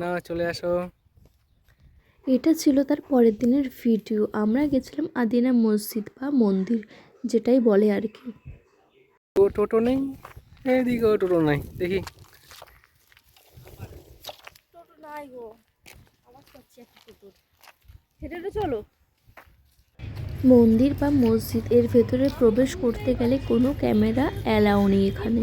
না চলে আসো। এটা ছিল তার পরের দিনের ভিডিও। আমরা গেছিলাম আদিনা মসজিদ বা মন্দির যেটাই বলে আর কি। ও টোটো নেই? এদিকেও টোটো নাই দেখি। টোটো নাই গো। আওয়াজ পাচ্ছি একটা টোটোর। হেঁটে হেঁটে চলো। মন্দির বা মসজিদ এর ভেতরে প্রবেশ করতে গেলে কোনো ক্যামেরা অ্যালাউ নেই এখানে।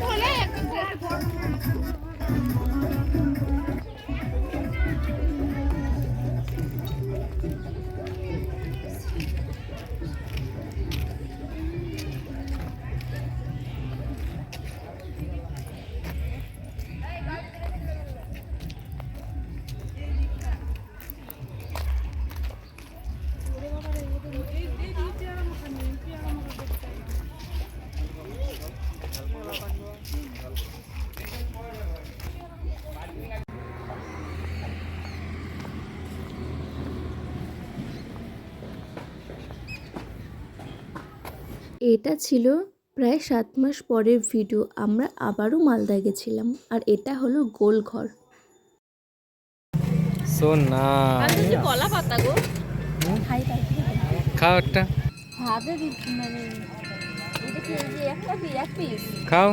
过来，过来 এটা ছিল প্রায় সাত মাস পরের ভিডিও আমরা আবারও মালদা গেছিলাম আর এটা হলো গোলঘর কলা পাতা গো। খাও একটা। মানে এক পিস খাও।